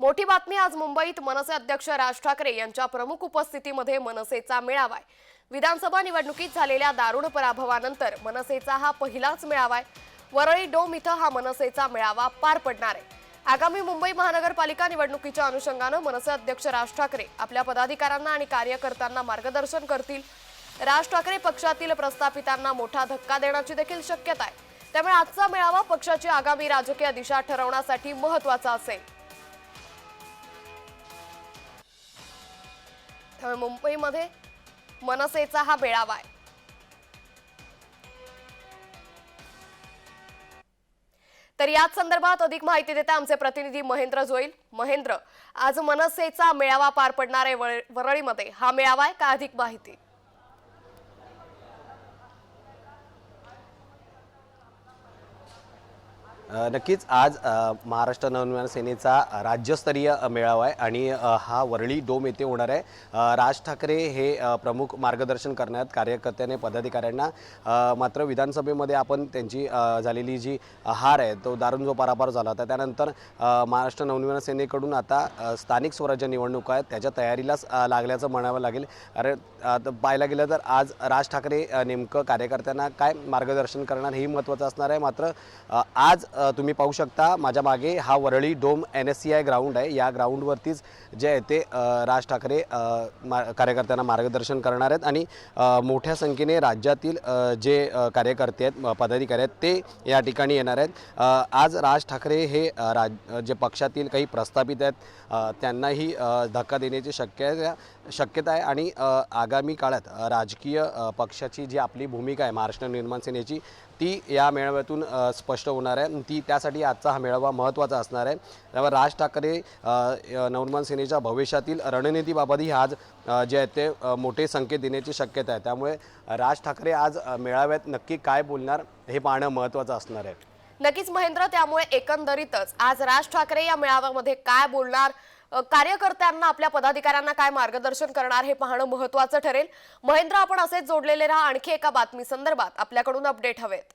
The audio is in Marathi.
मोठी बातमी आज मुंबईत मनसे अध्यक्ष राज ठाकरे यांच्या प्रमुख उपस्थितीमध्ये मनसेचा मेळावा आहे. विधानसभा निवडणुकीत झालेल्या दारुण पराभवानंतर मनसेचा हा पहिलाच मेळावा आहे. वरळी डोम इथं हा मनसेचा मेळावा पार पडणार आहे. आगामी मुंबई महानगरपालिका निवडणुकीच्या अनुषंगानं मनसे अध्यक्ष राज ठाकरे आपल्या पदाधिकाऱ्यांना आणि कार्यकर्त्यांना मार्गदर्शन करतील. राज ठाकरे पक्षातील प्रस्थापितांना मोठा धक्का देण्याची देखील शक्यता आहे. त्यामुळे आजचा मेळावा पक्षाची आगामी राजकीय दिशा ठरवण्यासाठी महत्त्वाचा असेल. त्यामुळे मुंबईमध्ये मनसेचा हा मेळावा आहे. तर याच संदर्भात अधिक माहिती देता आमचे प्रतिनिधी महेंद्र जोईल. महेंद्र आज मनसेचा मेळावा पार पडणार आहे वळ- वरळीमध्ये. हा मेळावा आहे का? अधिक माहिती. नक्कीच आज महाराष्ट्र नवनिर्माण सेनेचा राज्यस्तरीय मेळावा आहे आणि हा वरळी डोम येथे होणार आहे. राज ठाकरे हे प्रमुख मार्गदर्शन करण्यात कार्यकर्त्याने पदाधिकाऱ्यांना मात्र विधानसभेमध्ये आपण त्यांची झालेली जी हार आहे तो दारुण जो पारापार झाला होता त्यानंतर महाराष्ट्र नवनिर्माण सेनेकडून आता स्थानिक स्वराज्य निवडणूक आहेत त्याच्या तयारीलाच लागल्याचं म्हणावं लागेल. अरे आता पाहायला गेलं तर आज राज ठाकरे नेमकं कार्यकर्त्यांना काय मार्गदर्शन करणार हे महत्त्वाचं असणार आहे. मात्र आज तुम्ही पाहू शकता माझ्या मागे हा Worli dome N S C I ground आहे. या ग्राउंडवरतीच जे आहे ते राज ठाकरे मा कार्यकर्त्यांना मार्गदर्शन करणार आहेत आणि मोठ्या संख्येने राज्यातील जे कार्यकर्ते आहेत पदाधिकारी आहेत ते या ठिकाणी येणार आहेत. आज राज ठाकरे हे राज जे पक्षातील काही प्रस्थापित आहेत त्यांनाही धक्का देण्याची शक्यता शक्यता आहे आणि आगामी काळात राजकीय पक्षाची जी आपली भूमिका आहे महाराष्ट्र निर्माण सेनेची ती या मेळाव्यातून स्पष्ट होणार आहे. ती त्यासाठी आजचा हा मेळावा महत्त्वाचा असणार आहे. त्यामुळे राज ठाकरे नवनिर्माण सेनेच्या भविष्यातील रणनीतीबाबतही आज जे आहेत ते मोठे संकेत देण्याची शक्यता आहे. त्यामुळे राज ठाकरे आज मेळाव्यात नक्की काय बोलणार हे पाहणं महत्त्वाचं असणार आहे. नक्कीच महेंद्र त्यामुळे एकंदरीतच आज राज ठाकरे या मेळाव्यामध्ये काय बोलणार कार्यकर्त्यांना आपल्या पदाधिकाऱ्यांना काय मार्गदर्शन करणार हे पाहणं महत्वाचं ठरेल. महेंद्र आपण असेच जोडलेले राहा. आणखी एका बातमी संदर्भात आपल्याकडून अपडेट हवेत.